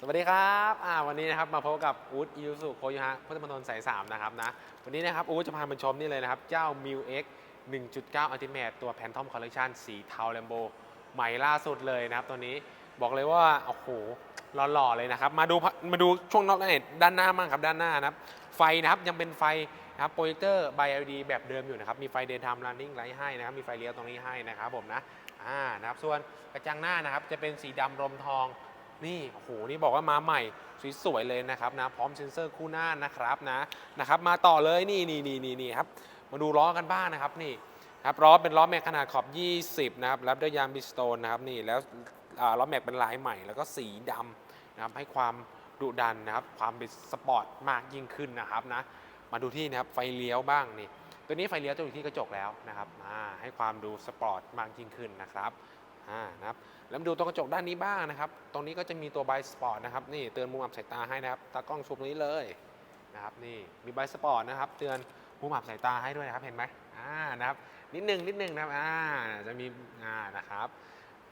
สวัสดีครับอ่าวันนี้นะครับมาพบกับอูดยูสุโคโยฮะพุทธมณฑลสาย3นะครับนะ วันนี้นะครับอูดจะพามาชมนี่เลยนะครับ เจ้า m ิว X 1.9 Ultimate ตัว Phantom Collection สีเทา Lambo ใหม่ล่าสุดเลยนะครับ ตัวนี้บอกเลยว่า โอ้โห หล่อๆเลยนะครับ มาดูมาดูช่วงนอกด้านด้านหน้ามั่งครับ ด้านหน้านะครับ ไฟนะครับยังเป็นไฟนะครับโปรเจคเตอร์ by LED แบบเดิมอยู่นะครับ มีไฟ daytime running light ให้นะครับ มีไฟเลี้ยวตรงนี้ให้นะครับผมนะ อ่านะครับ ส่วนกระจังหน้านะครับจะเป็นสีดำรมทอง นี่โอ้โหนี่บอกว่ามาใหม่สวยๆเลยนะครับนะพร้อมเซ็นเซอร์คู่หน้านะครับนะนะครับมาต่อเลยนี่นี่นี่นี่นี่ครับมาดูล้อกันบ้างนะครับนี่ครับล้อเป็นล้อแม็กขนาดขอบ 20 นะครับรับด้วยยางบิสโตนนะครับนี่แล้วล้อแม็กเป็นลายใหม่ แล้วก็สีดำนะครับให้ความดุดันนะครับความเป็นสปอร์ตมากยิ่งขึ้นนะครับนะมาดูที่นะครับไฟเลี้ยวบ้างนี่ตัวนี้ไฟเลี้ยวจะอยู่ที่กระจกแล้วนะครับอ่าให้ความดูสปอร์ตมากยิ่งขึ้นนะครับ อ่านะครับ แล้วมาดูตรงกระจกด้านนี้บ้างนะครับ ตรงนี้ก็จะมีตัวไบสปอร์ตนะครับ นี่เตือนมุมอับสายตาให้นะครับ ตากล้องซูมตรงนี้เลยนะครับ นี่มีไบสปอร์ตนะครับ เตือนมุมอับสายตาให้ด้วยนะครับ เห็นไหมอ่า นะครับ นิดนึงนิดนึงนะครับ อ่า จะมี อ่า นะครับ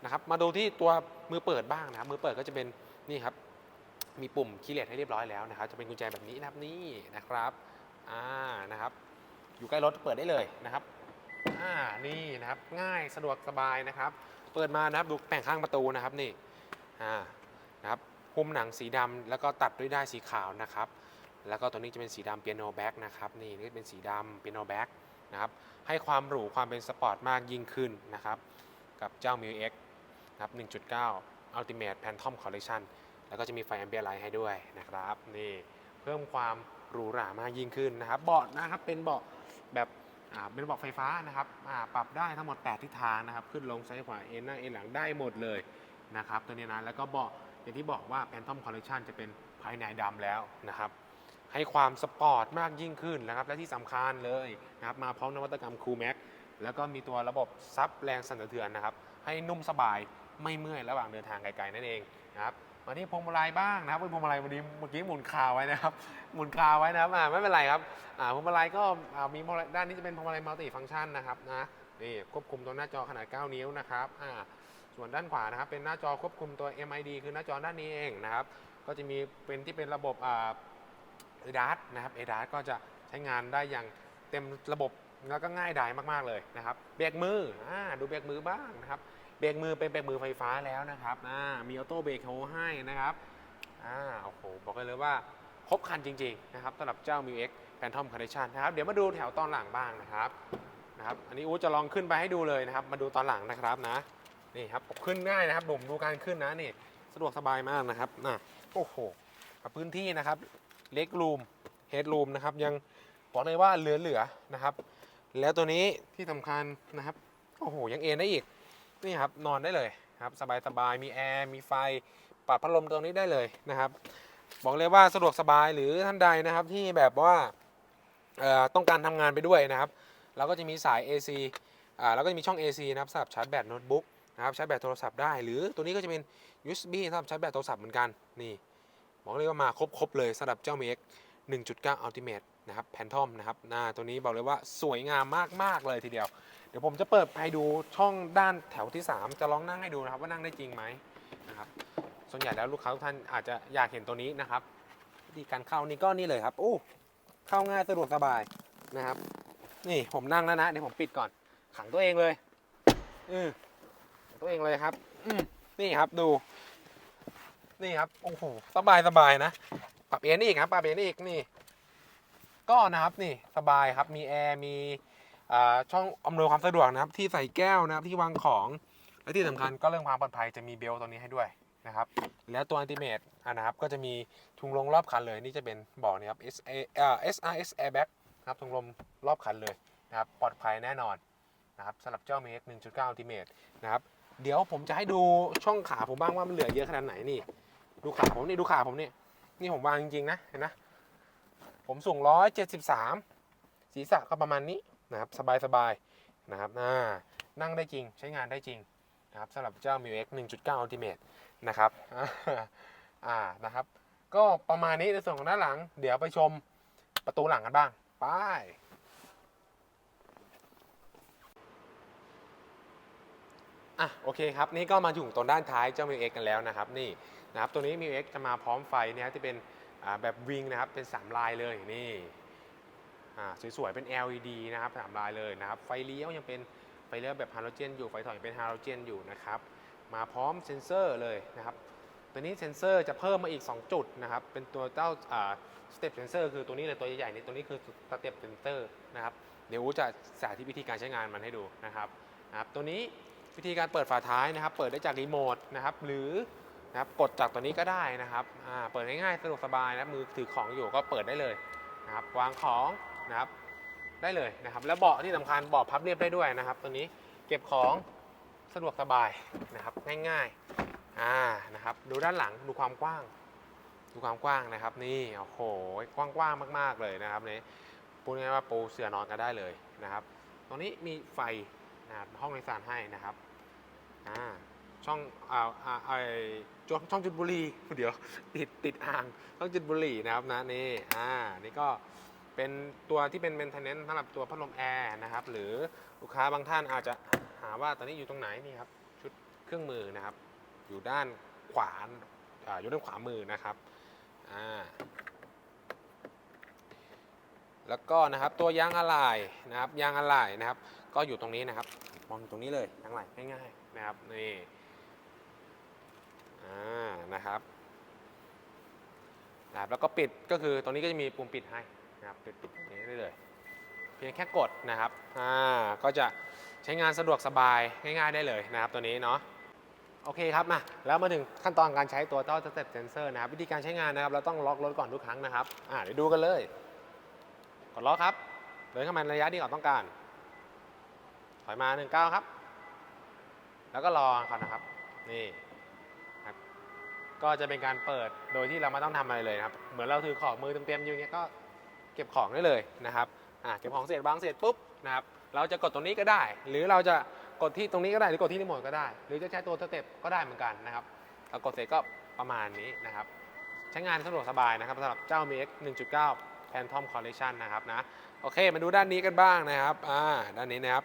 นะครับ มาดูที่ตัวมือเปิดบ้างนะครับ มือเปิดก็จะเป็น นี่ครับ มีปุ่มคีย์เลสให้เรียบร้อยแล้วนะครับ จะเป็นกุญแจแบบนี้นะครับนี่นะครับ อ่า นะครับ อยู่ใกล้รถเปิดได้เลยนะครับอ่านี่นะครับ ง่ายสะดวกสบายนะครับ เปิดมานะครับดูแป่งข้างประตูนะครับนี่อ่านะครับหุ้มหนังสีดำแล้วก็ตัดด้วยด้ายสีขาวนะครับ แล้วก็ตัวนี้จะเป็นสีดำเปียโนแบ็กนะครับนี่นี่เป็นสีดำเปียโนแบ็กนะครับให้ความหรูความเป็นสปอร์ตมากยิ่งขึ้นนะครับกับเจ้า m ิ X นะครับ 1.9 Ultimate Phantom Collection แล้วก็จะมีไฟแอมเบียไลท์ให้ด้วยนะครับนี่เพิ่มความหรูหรามากยิ่งขึ้นนะครับ เบาะนะครับเป็นเบาะแบบ เป็นเบาะไฟฟ้านะครับปรับได้ทั้งหมด 8 ทิศทางนะครับ ขึ้นลงซ้ายขวาเอ็นหน้าเอ็นหลังได้หมดเลยนะครับตัวนี้นะแล้วก็เบาะอย่างที่บอกว่า Phantom Collection จะเป็นภายในดำแล้วนะครับ ให้ความสปอร์ตมากยิ่งขึ้นนะครับ และที่สำคัญเลยนะครับมาพร้อมนวัตกรรม Cool Max แล้วก็มีตัวระบบซับแรงสั่นสะเทือนนะครับ ให้นุ่มสบายไม่เมื่อยระหว่างเดินทางไกลๆนั่นเองนะครับ มาที่พวงมาลัยบ้างนะครับเป็นพวงมาลัยวันนี้เมื่อกี้หมุนคาไว้นะครับ หมุนคาไว้นะครับอ่าไม่เป็นไรครับอ่าพวงมาลัยก็อ่ามีพวงมาลัยด้านนี้จะเป็นพวงมาลัยมัลติฟังก์ชันนะครับนะนี่ควบคุมตัวหน้าจอขนาด 9 นิ้วนะครับอ่าส่วนด้านขวานะครับเป็นหน้าจอควบคุมตัว MID คือหน้าจอด้านนี้เองนะครับ ก็จะมีเป็นที่เป็นระบบอ่าเอดาสนะครับเอดาสก็จะใช้งานได้อย่างเต็มระบบแล้วก็ง่ายดายมากๆเลยนะครับเบรกมืออ่าดูเบรกมือบ้างนะครับ เบรกมือเป็นเบรกมือไฟฟ้าแล้วนะครับอ่ามีออโต้เบรกโฮให้นะครับอ่าโอ้โหบอกเลยเลยว่าครบครันจริงๆนะครับสำหรับเจ้า m ิ X Phantom Collection นะครับเดี๋ยวมาดูแถวตอนหลังบ้างนะครับนะครับอันนี้อู๋จะลองขึ้นไปให้ดูเลยนะครับ มาดูตอนหลังนะครับนะนี่ครับขึ้นง่ายนะครับผมดูการขึ้นนะนี่สะดวกสบายมากนะครับนะโอ้โหพื้นที่นะครับเล็กรูมเฮดรูมนะครับยังบอกเลยว่าเหลือๆนะครับ แล้วตัวนี้ที่สำคัญนะครับโอ้โหยังเอ็นได้อีก นี่ครับนอนได้เลยครับสบายๆมีแอร์มีไฟปรับพัดลมตรงนี้ได้เลยนะครับ บอกเลยว่าสะดวกสบายหรือท่านใดนะครับที่แบบว่าต้องการทำงานไปด้วยนะครับเราก็จะมีสาย AC อ่าแล้วก็จะมีช่อง AC นะครับสำหรับชาร์จแบตโน้ตบุ๊กนะครับชาร์จแบตโทรศัพท์ได้ หรือตัวนี้ก็จะเป็น USB สำหรับชาร์จแบตโทรศัพท์เหมือนกันนี่บอกเลยว่ามาครบๆเลยสำหรับเจ้า MX 1.9 Ultimate นะครับ Phantom นะครับหน้าตัวนี้บอกเลยว่าสวยงามมากๆเลยทีเดียว ดี๋ยวผมจะเปิดไปดูช่องด้านแถวที่ 3 จะลองนั่งให้ดูนะครับ ว่านั่งได้จริงไหมนะครับส่วนใหญ่แล้วลูกค้าทุกท่านอาจจะอยากเห็นตัวนี้นะครับวิธีการเข้านี่ก็นี่เลยครับโอ้เข้าง่ายสะดวกสบายนะครับ นี่ผมนั่งแล้วนะเดี๋ยวผมปิดก่อน ขังตัวเองเลยอือตัวเองเลยครับอืนี่ครับดู นี่ครับโอ้โหสบายสบายนะปรับเอนอีกครับปรับเอนอีกนี่ ก็นะครับนี่สบายครับมีแอร์มี ช่องอำนวยความสะดวกนะครับ ที่ใส่แก้วนะครับที่วางของและที่สำคัญก็เรื่องความปลอดภัยจะมีเบลต์ตัวนี้ให้ด้วยนะครับแล้วตัวอันติเมตนะครับก็จะมีถุงลมรอบคันเลยนี่จะเป็นบอกนะครับ S A S R S Airbag นะครับถุงลมรอบคันเลยนะครับปลอดภัยแน่นอนนะครับสำหรับเจ้า Mix 1.9 Ultimate นะครับเดี๋ยวผมจะให้ดูช่องขาผมบ้างว่ามันเหลือเยอะขนาดไหนนี่ ดูขาผมนี่ดูขาผมนี่นี่ผมวางจริงๆนะเห็นนะผมสูง173ศีรษะก็ประมาณนี้ นะครับสบายๆนะครับน,นั่งได้จริงใช้งานได้จริงนะครับสำหรับเจ้า m ิ X 1.9 Ultimate นะครับอ่านะครับ ก็ประมาณนี้ในส่วนของด้านหลัง เดี๋ยวไปชมประตูหลังกันบ้างไปอะโอเคครับนี่ก็มาถึงตรงด้านท้ายเจ้า m ิ X กันแล้วนะครับนี่นะครับตัวนี้ m ิ X จะมาพร้อมไฟเนะครับที่เป็นแบบวิงนะครับเป็น 3 ลายเลยนี่ สวยๆเป็น LED นะครับสามลายเลยนะครับ ไฟเลี้ยวยังเป็นไฟเลี้ยวแบบฮาโลเจนอยู่ไฟถอยเป็นฮาโลเจนอยู่นะครับ มาพร้อมเซ็นเซอร์เลยนะครับตัวนี้เซ็นเซอร์จะเพิ่มมาอีก 2 จุดนะครับ เป็นตัวเจ้าสเต็ปเซนเซอร์คือตัวนี้เลยตัวใหญ่ๆนี่ตัวนี้คือสเต็ปเซนเซอร์นะครับ เดี๋ยวอูจะสาธิตวิธีการใช้งานมันให้ดูนะครับนะครับตัวนี้วิธีการเปิดฝาท้ายนะครับ เปิดได้จากรีโมทนะครับ หรือนะครับกดจากตัวนี้ก็ได้นะครับเปิดง่ายๆสะดวกสบายนะมือถือของอยู่ก็เปิดได้เลยนะครับวางของ นะครับ ได้เลยนะครับ แล้วเบาะที่สำคัญเบาะพับเรียบได้ด้วยนะครับ ตัวนี้เก็บของสะดวกสบายนะครับ ง่ายๆอ่านะครับ ดูด้านหลังดูความกว้าง ดูความกว้างนะครับ นี่โอ้โหกว้างๆมาก ๆเลยนะครับนี่พูดง่ายว่าปูเสื่อนอนกันได้เลยนะครับ ตรงนี้มีไฟนะครับห้องโดยสารให้นะครับอ่าช่องอ่าอ่าไอช่องช่องจุดบุหรี่เดี๋ยวติดติดอ่างช่องจุดบุหรี่นะครับนะนี่อ่านี่ก็ เป็นตัวที่เป็น maintenance สำหรับตัวพัดลมแอร์นะครับ หรือลูกค้าบางท่านอาจจะหาว่าตอนนี้อยู่ตรงไหนนี่ครับ ชุดเครื่องมือนะครับ อยู่ด้านขวาอ่าอยู่ด้านขวามือนะครับอ่าแล้วก็นะครับตัวยางอะไหล่นะครับยางอะไหล่นะครับ ก็อยู่ตรงนี้นะครับมองตรงนี้เลยยางอะไหล่ง่ายๆนะครับนี่อ่านะครับนะครับแล้วก็ปิดก็คือตรงนี้ก็จะมีปุ่มปิดให้ นะครับปิดปิดอย่างนี้ได้เลย เพียงแค่กดนะครับอ่าก็จะใช้งานสะดวกสบายง่ายๆได้เลยนะครับตัวนี้เนาะโอเคครับมาแล้วมาถึงขั้นตอนการใช้ตัวเต้าสเต็ปเซนเซอร์นะครับ วิธีการใช้งานนะครับ เราต้องล็อกรถก่อนทุกครั้งนะครับอ่าเดี๋ยวดูกันเลย กดล็อกครับเดินเข้ามาในระยะที่เราต้องการ ถอยมา1ก้าครับ แล้วก็รอก่อนนะครับ นี่ครับก็จะเป็นการเปิดโดยที่เราไม่ต้องทำอะไรเลยครับ เหมือนเราถือของมือเต็มๆอยู่เงี้ยก็ เก็บของได้เลยนะครับอ่าเก็บของเสร็จวางเสร็จปุ๊บนะครับเราจะกดตรงนี้ก็ได้ หรือเราจะกดที่ตรงนี้ก็ได้หรือกดที่รีโมทก็ได้ หรือจะใช้ตัวสเต็ปก็ได้เหมือนกันนะครับเรากดเสร็จก็ประมาณนี้นะครับใช้งานสะดวกสบายนะครับสำหรับเจ้า MX 1.9 Phantom Collection นะครับนะโอเคมาดูด้านนี้กันบ้างนะครับอ่าด้านนี้นะครับ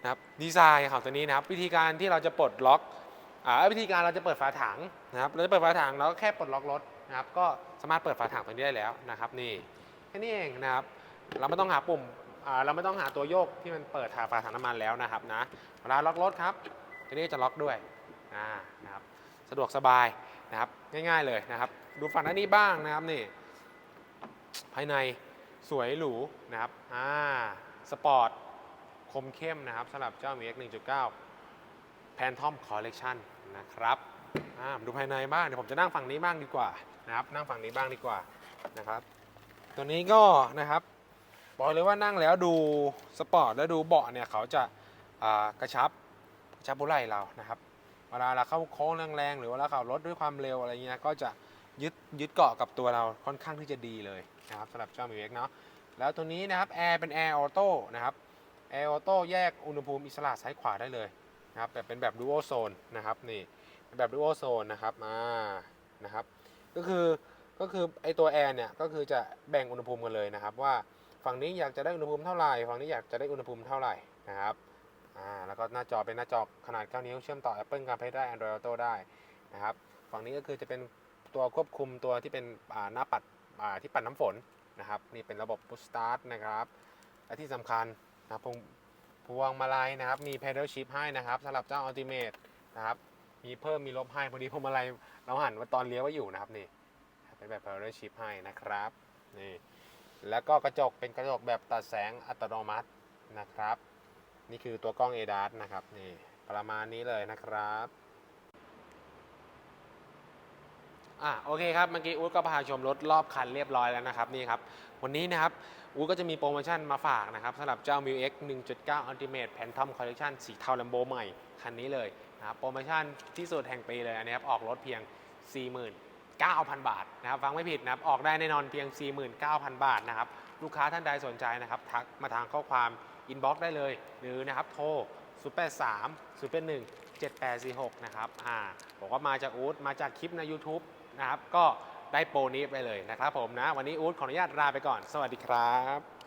นะครับดีไซน์ของตัวนี้นะครับ วิธีการที่เราจะปลดล็อกอ่าวิธีการเราจะเปิดฝาถังนะครับเราจะเปิดฝาถังเราก็แค่ปลดล็อกรถนะครับก็สามารถเปิดฝาถังตัวนี้ได้แล้วนะครับนี่ แค่นี้เองนะครับ เราไม่ต้องหาปุ่มเราไม่ต้องหาตัวโยกที่มันเปิดหาฝาถังน้ำมันแล้วนะครับนะเวลาล็อกรถครับตัวนี้จะล็อกด้วยนะครับสะดวกสบายนะครับง่ายๆเลยนะครับ ดูฝั่งด้านนี้บ้างนะครับนี่ภายในสวยหรูนะครับอ่าสปอร์ตคมเข้มนะครับสำหรับเจ้า MX 1.9 Phantom Collection นะครับอ่าดูภายในบ้างเดี๋ยวผมจะนั่งฝั่งนี้บ้างดีกว่านะครับนั่งฝั่งนี้บ้างดีกว่านะครับ ตัวนี้ก็นะครับ บอกเลยว่านั่งแล้วดูสปอร์ตแล้วดูเบาะเนี่ยเขาจะากระชับกระชับบุไหล่เรานะครับเวลาเราเข้าโค้งแรงๆหรือว่าเราขับรถด้วยความเร็วอะไรเงี้ยก็จะยึดยึดเกาะกับตัวเราค่อนข้างที่จะดีเลยนะครับสำหรับเจ้า m ิ x เนาะแล้วตัวนี้นะครับแอร์เป็นแอร์ออโต้นะครับแอร์ออโต้แยกอุณหภูมิอิสระซ้ายขวาได้เลยนะครับแบบเป็นแบบดูโอโซนนะครับนี่แบบดูโอโซนนะครับมานะครับ ก็คือ ก็คือไอตัวแอร์เนี่ยก็คือจะแบ่งอุณหภูมิกันเลยนะครับ ว่าฝั่งนี้อยากจะได้อุณหภูมิเท่าไหร่ฝั่งนี้อยากจะได้อุณหภูมิเท่าไหร่นะครับอ่าแล้วก็หน้าจอเป็นหน้าจอขนาด 9 นิ้วเชื่อมต่อ Apple CarPlay ได้ Android Auto ได้นะครับฝั่งนี้ก็คือจะเป็นตัวควบคุมตัวที่เป็นอ่าหน้าปัดอ่าที่ปัดน้ำฝนนะครับนี่เป็นระบบ Push Start นะครับและที่สำคัญนะครับพวงพวงมาลัยนะครับ มี pedal shift ให้นะครับสำหรับเจ้า Ultimate นะครับมีเพิ่มมีลบให้พอดีพวงมาลัยเราหันว่าตอนเลี้ยวไว้อยู่นะครับนี่ เป็นแบบ pedal shift ให้นะครับนี่แล้วก็กระจกเป็นกระจกแบบตัดแสงอัตโนมัตินะครับ นี่คือตัวกล้อง ADAS นะครับนี่ประมาณนี้เลยนะครับอะโอเคครับเมื่อกี้อู๊ดก็พาชมรถรอบคันเรียบร้อยแล้วนะครับนี่ครับวันนี้นะครับอู๊ดก็จะมีโปรโมชั่นมาฝากนะครับสำหรับเจ้า m ิ X 1.9 Ultimate Phantom Collection สีเทาลัมโบใหม่คันนี้เลยนะครับโปรโมชั่นที่สุดแห่งปีเลยอันนี้ครับออกรถเพียง 9,000 บาทนะครับฟังไม่ผิดนะครับออกได้แน่นอนเพียง 49,000 บาทนะครับลูกค้าท่านใดสนใจนะครับทักมาทางข้อความอินบ็อกซ์ได้เลย หรือนะครับโทร 083 081 7846 นะครับอ่าบอกว่ามาจากอูดมาจากคลิปใน YouTube นะครับก็ได้โปรนี้ไปเลยนะครับผมนะ วันนี้อูดขออนุญาตลาไปก่อน สวัสดีครับ